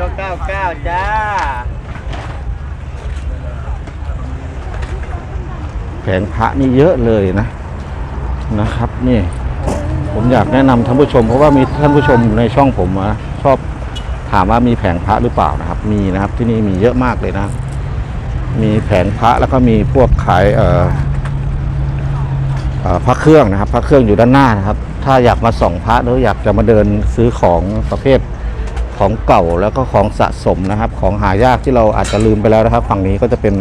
ก็เก้าเก้าจ้า แผงพระนี่เยอะเลยนะ นะครับ นี่ ผมอยากแนะนำท่านผู้ชม เพราะว่ามีท่านผู้ชมในช่องผมอะชอบถามว่ามีแผงพระหรือเปล่านะครับ มีนะครับที่นี่มีเยอะมากเลยนะ มีแผงพระแล้วก็มีพวกขายเอ่อเอ่อพระเครื่องนะครับ พระเครื่องอยู่ด้านหน้านะครับ ถ้าอยากมาส่องพระหรืออยากจะมาเดินซื้อของประเภท ของเก่าแล้วก็ของสะสมนะครับ ของหายากที่เราอาจจะลืมไปแล้วนะครับ ฝั่งนี้ก็จะเป็น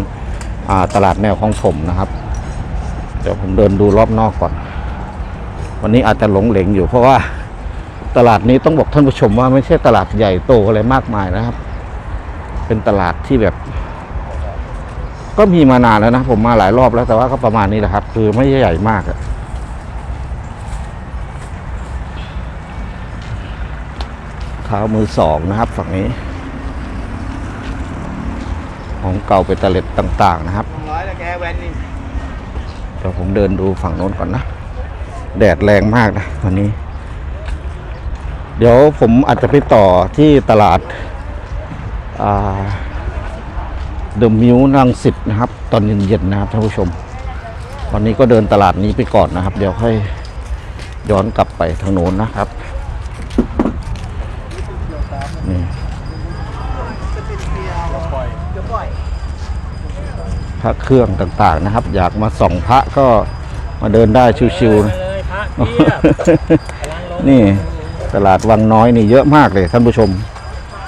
ตลาดแนวของผมนะครับ เดี๋ยวผมเดินดูรอบนอกก่อน วันนี้อาจจะหลงเหลงอยู่เพราะว่าตลาดนี้ต้องบอกท่านผู้ชมว่าไม่ใช่ตลาดใหญ่โตอะไรมากมายนะครับ เป็นตลาดที่แบบ ก็มีมานานแล้วนะ ผมมาหลายรอบแล้วแต่ว่าก็ประมาณนี้แหละครับ คือไม่ใหญ่มากอะ เท้ามือสองนะครับฝั่งนี้ ของเก่าเป็นตะเล็ดต่างๆนะครับสองร้อยแล้วแกแวนนี่เดี๋ยวผมเดินดูฝั่งโน้นก่อนนะ แดดแรงมากนะวันนี้ เดี๋ยวผมอาจจะไปต่อที่ตลาดเดอะมิวนังสิตนะครับ ตอนเย็นๆนะครับท่านผู้ชม วันนี้ก็เดินตลาดนี้ไปก่อนนะครับ เดี๋ยวค่อยย้อนกลับไปทางโน้นนะครับ นี่พระเครื่องต่างๆนะครับ อยากมาส่องพระก็มาเดินได้ชิวๆนะเลยพระเทียบกำลังลงนี่ตลาดวังน้อยนี่เยอะมากเลยท่านผู้ชม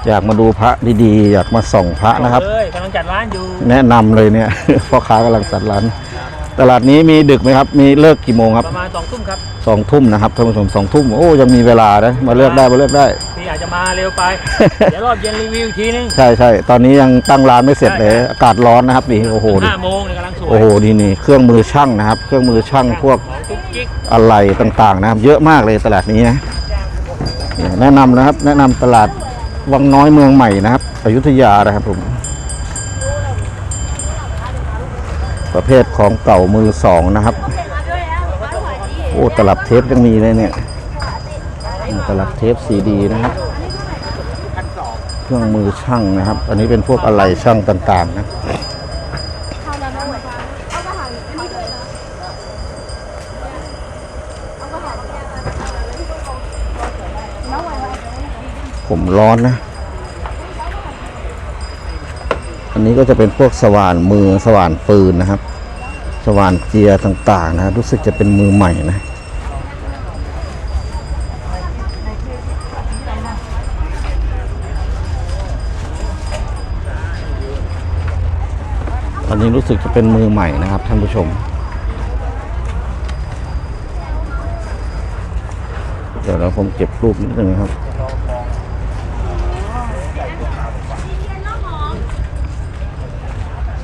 อยากมาดูพระดีๆ อยากมาส่องพระนะครับเลยกำลังจัดร้านอยู่แนะนำเลยเนี่ยพ่อค้ากำลังจัดร้าน ตลาดนี้มีดึกไหมครับ มีเลิกกี่โมงครับประมาณสองทุ่มครับสองทุ่มนะครับท่านผู้ชมสองทุ่มโอ้ยังมีเวลานะมาเลือกได้มาเลือกได้ พี่อาจจะมาเร็วไป เดี๋ยวรอบเย็นรีวิวอีกทีนึงใช่ใช่ตอนนี้ยังตั้งร้านไม่เสร็จเลยใช่อากาศร้อนนะครับนี่โอ้โหดิห้าโมงเนี่ยกำลังสวยโอ้โหนี่นี่เครื่องมือช่างนะครับ เครื่องมือช่างพวกของกุ๊กกิ๊กอะไรต่างๆนะครับ เยอะมากเลยตลาดนี้นะเนี่ยแนะนำนะครับ แนะนำตลาดวังน้อยเมืองใหม่นะครับอยุธยานะครับผม ประเภทของเก่ามือสองนะครับ โอ้ตลับเทปยังมีเลยเนี่ย ตลับเทปซีดีนะครับเครื่องมือช่างนะครับ อันนี้เป็นพวกอะไรช่างต่างๆนะผมร้อนนะ อันนี้ก็จะเป็นพวกสว่านมือสว่านฟืนนะครับ สว่านเจียร์ต่างๆนะรู้สึกจะเป็นมือใหม่นะ อันนี้รู้สึกจะเป็นมือใหม่นะครับท่านผู้ชม เดี๋ยวเราผมเก็บรูปนิดนึงนะครับ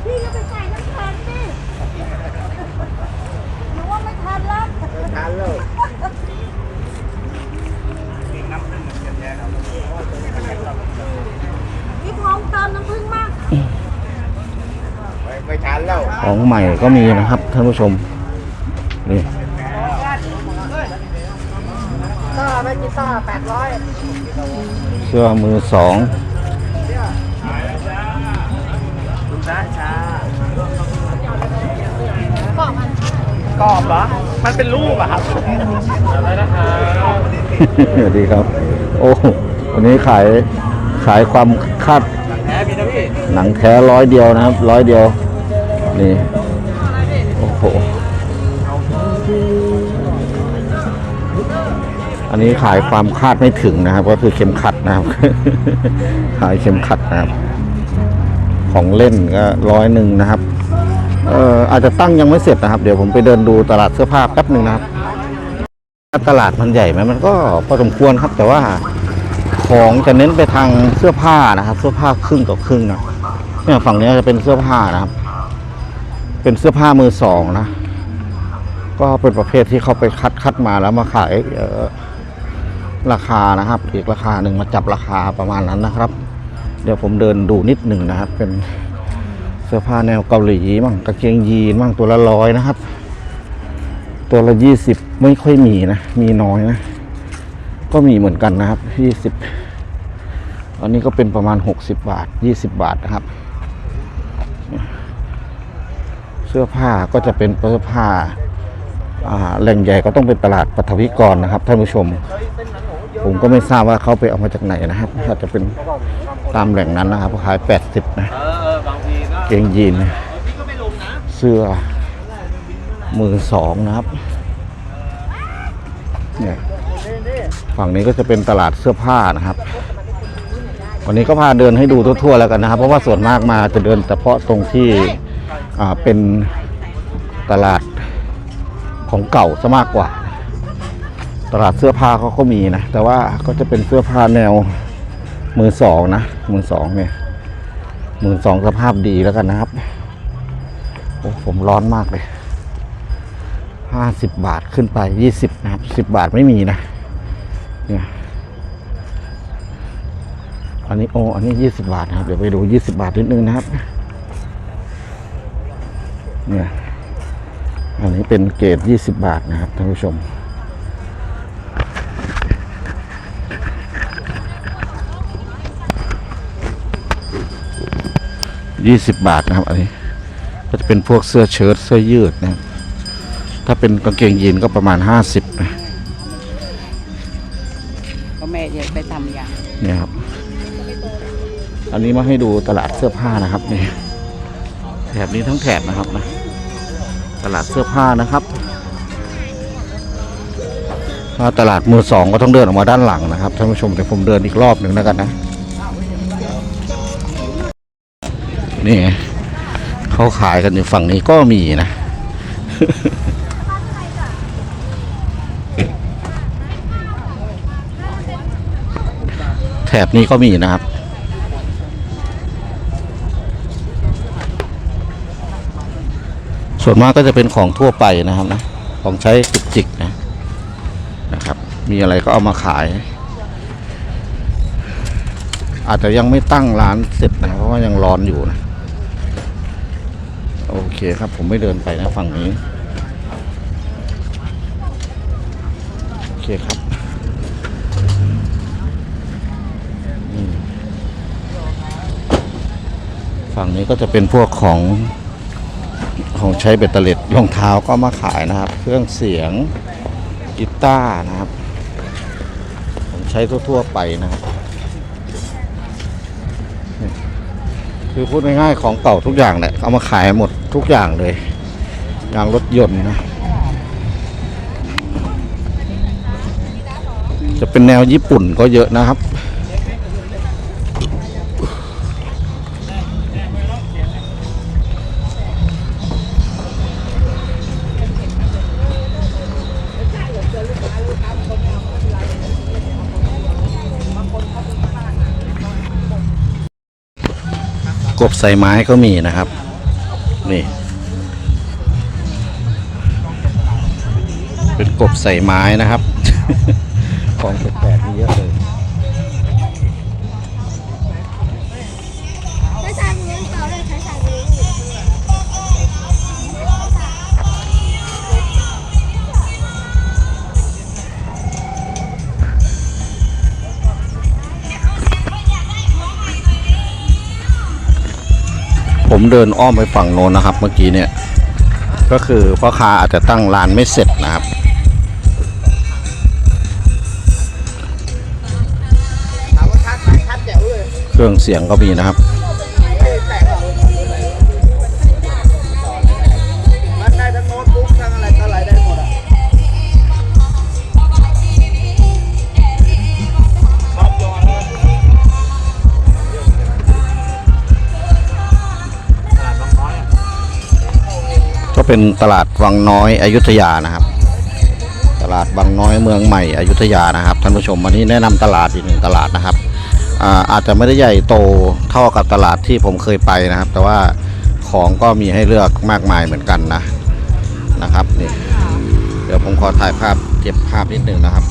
พี่ก็ไปใส่น้ำแข็งสิหนูว่าไม่ทันแล้ว ทานเลย พี่พร้อมเติมน้ำผึ้งมาก ไม่ไม่ทานแล้ว ของ ใหม่ก็มีนะครับท่านผู้ชมนี่ซ่าไม่กีซ่าแปดร้อยเสื้อมือสองลูกน้าชากล่องมันกรอบเหรอ มันเป็นรูปอะครับอะไรนะครับสวัสดีครับ โอ้วันนี้ขายขายความคาดแพ้พี่นะพี่หนังแท้ร้อยเดียวนะครับ ร้อยเดียว นี่ โอ้โห อันนี้ขายความคาดไม่ถึงนะครับ ก็คือเข็มขัดนะครับ ขายเข็มขัดนะครับ ของเล่นก็ร้อยหนึ่งนะครับ เอ่ออาจจะตั้งยังไม่เสร็จนะครับ เดี๋ยวผมไปเดินดูตลาดเสื้อผ้าแป๊บหนึ่งนะครับ ตลาดมันใหญ่ไหมมันก็พอสมควรครับ แต่ว่าของจะเน้นไปทางเสื้อผ้านะครับ เสื้อผ้าครึ่งต่อครึ่งนะเนี่ยฝั่งนี้จะเป็นเสื้อผ้านะครับ เป็นเสื้อผ้ามือสองนะ ก็เป็นประเภทที่เขาไปคัดคัดมาแล้วมาขายเออราคานะครับอีกราคาหนึ่งมาจับราคาประมาณนั้นนะครับ เดี๋ยวผมเดินดูนิดหนึ่งนะครับ เป็นเสื้อผ้าแนวเกาหลีมั่งกางเกงยีนมั่งตัวละร้อยนะครับ ตัวละยี่สิบไม่ค่อยมีนะ มีน้อยนะ ก็มีเหมือนกันนะครับยี่สิบอันนี้ก็เป็นประมาณ60บาท20บาทนะครับ เสื้อผ้าก็จะเป็นเสื้อผ้าแหล่งใหญ่ก็ต้องเป็นตลาดปฐวิกรนะครับท่านผู้ชม ผมก็ไม่ทราบว่าเขาไปเอามาจากไหนนะครับอาจจะเป็นตามแหล่งนั้นนะครับขาย 80 นะเออเออบางทีก็เกงยีนเสื้อมือสองนะครับเนี่ยฝั่งนี้ก็จะเป็นตลาดเสื้อผ้านะครับ วันนี้ก็พาเดินให้ดูทั่วๆแล้วกันนะครับ เพราะว่าส่วนมากมาจะเดินเฉพาะตรงที่ เป็นตลาดของเก่าซะมากกว่า ตลาดเสื้อผ้าเขาก็มีนะ แต่ว่าก็จะเป็นเสื้อผ้าแนวมือสองนะ มือสองเนี่ย มือสองสภาพดีแล้วกันนะครับ โอ้ผมร้อนมากเลยห้าสิบบาทขึ้นไปยี่สิบนะครับสิบบาทไม่มีนะ เนี่ย อันนี้โอ้อันนี้ยี่สิบาทนะครับ เดี๋ยวไปดูยี่สิบาทนิดนึงนะครับ เนี่ยอันนี้เป็นเกรดยี่สิบาทนะครับท่านผู้ชมยี่สิบบาทนะครับ อันนี้ก็จะเป็นพวกเสื้อเชิ้ตเสื้อยืดนะครับถ้าเป็นกางเกงยีนก็ประมาณห้าสิบนะก็แม่จะไปทำอย่างเนี่ยครับ อันนี้มาให้ดูตลาดเสื้อผ้านะครับนี่แถบนี้ทั้งแถบนะครับนะตลาดเสื้อผ้านะครับ ถ้าตลาดมือสองก็ต้องเดินออกมาด้านหลังนะครับท่านผู้ชมแต่ผมเดินอีกรอบหนึ่งแล้วกันนะ นี่เขาขายกันอยู่ฝั่งนี้ก็มีนะแถบนี้ก็มีนะครับ ส่วนมากก็จะเป็นของทั่วไปนะครับนะของใช้จุกจิกนะนะครับ มีอะไรก็เอามาขาย อาจจะยังไม่ตั้งร้านเสร็จนะเพราะว่ายังร้อนอยู่นะโอเคครับผมไม่เดินไปนะฝั่งนี้โอเคครับฝั่งนี้ก็จะเป็นพวกของ ของใช้เบตเตอร์เล็ดรองเท้าก็มาขายนะครับ เครื่องเสียงกีตาร์นะครับของใช้ทั่วๆไปนะครับคือพูดง่ายๆของเก่าทุกอย่างแหละเอามาขายหมดทุกอย่างเลยยางรถยนต์นะ จะเป็นแนวญี่ปุ่นก็เยอะนะครับ กบใส่ไม้ก็มีนะครับ นี่ เป็นกบใส่ไม้นะครับ ของแปลกๆมีเยอะเลย ผมเดินอ้อมไปฝั่งโน้นนะครับ เมื่อกี้เนี่ย ก็คือพ่อค้าอาจจะตั้งร้านไม่เสร็จนะครับ เครื่องเสียงก็มีนะครับ เป็นตลาดวังน้อยอยุธยานะครับ ตลาดบางน้อยเมืองใหม่อยุธยานะครับท่านผู้ชมวันนี้แนะนำตลาดอีกหนึ่งตลาดนะครับอาอาจจะไม่ได้ใหญ่โตเท่ากับตลาดที่ผมเคยไปนะครับ แต่ว่าของก็มีให้เลือกมากมายเหมือนกันนะนะครับนี่เดี๋ยวผมขอถ่ายภาพเก็บภาพนิดนึงนะครับ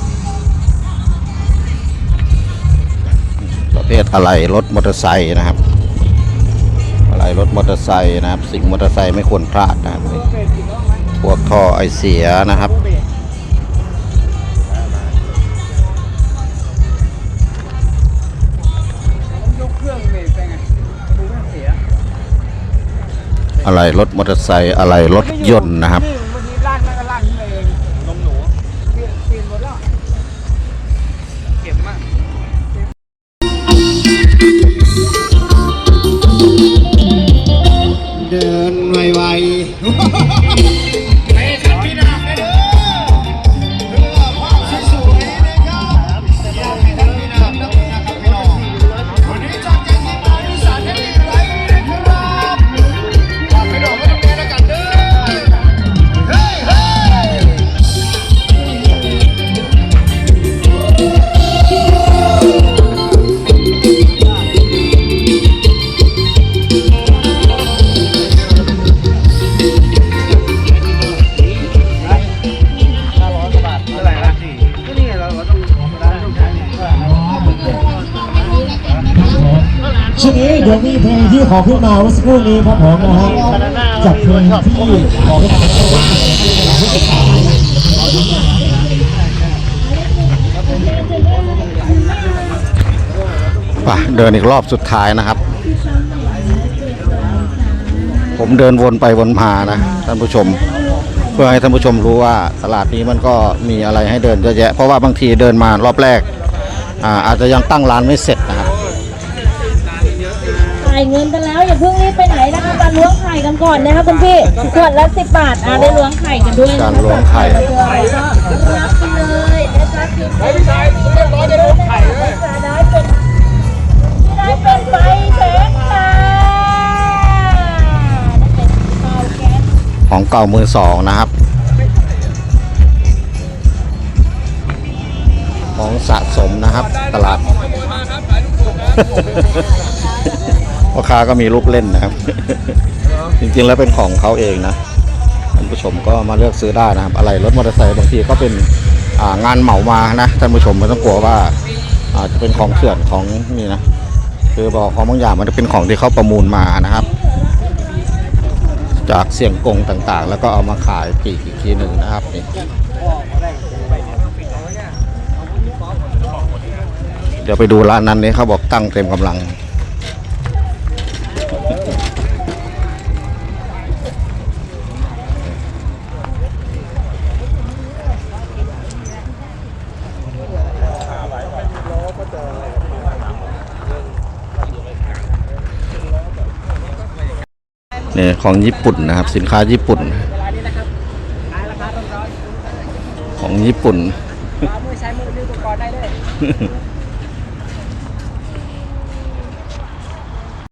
ประเภทอะไรรถมอเตอร์ไซค์นะครับ อะไรรถมอเตอร์ไซค์นะครับ สิ่งมอเตอร์ไซค์ไม่ควรพลาดนะครับพวกท่อไอเสียนะครับอะไรรถมอเตอร์ไซค์อะไรรถยนต์นะครับ ช่วงนี้เดี๋ยวมีเพลงที่ขอขึ้นมาเมื่อสักครู่นี้ครับผมนะฮะจากเพลงที่ขอขึ้นมาไปเดินอีกรอบสุดท้ายนะครับ ผมเดินวนไปวนมานะท่านผู้ชม เพื่อให้ท่านผู้ชมรู้ว่าตลาดนี้มันก็มีอะไรให้เดินเยอะแยะเพราะว่าบางทีเดินมารอบแรกอาอาจจะยังตั้งร้านไม่เสร็จนะายเงินกันแล้ว อย่าเพิ่งรีบไปไหนนะคะมาล้วงไข่กันก่อนนะคะคุณพี่ขวดละสิบบาทอะได้ล้วงไข่กันด้วยนะคะการล้วงไข่ก็รับไปเลยนะคะคือไม่ใช่เรียบร้อยได้ล้วงไข่เลยได้เป็นได้เป็นไฟแช็กค่ะได้เป็นเตาแก๊สของเก่ามือสองนะครับ ของสะสมนะครับ ตลาด พ่อค้าก็มีลูกเล่นนะครับ จริงๆแล้วเป็นของเขาเองนะท่านผู้ชมก็มาเลือกซื้อได้นะครับ อะไรรถมอเตอร์ไซค์บางทีก็เป็นอ่างานเหมามานะท่านผู้ชมไม่ต้องกลัวว่าอาจจะเป็นของเถื่อนของนี่นะคือบอกของบางอย่างมันจะเป็นของที่เขาประมูลมานะครับ จากเสียงกงต่างๆ แล้วก็เอามาขายปลีกอีกทีหนึ่งนะครับนี่เดี๋ยวไปดูร้านนั้นนี้เขาบอกตั้งเต็มกำลัง เนี่ยของญี่ปุ่นนะครับ สินค้าญี่ปุ่น ของญี่ปุ่นเอามือใช้มือดึงอุปกรณ์ได้เลย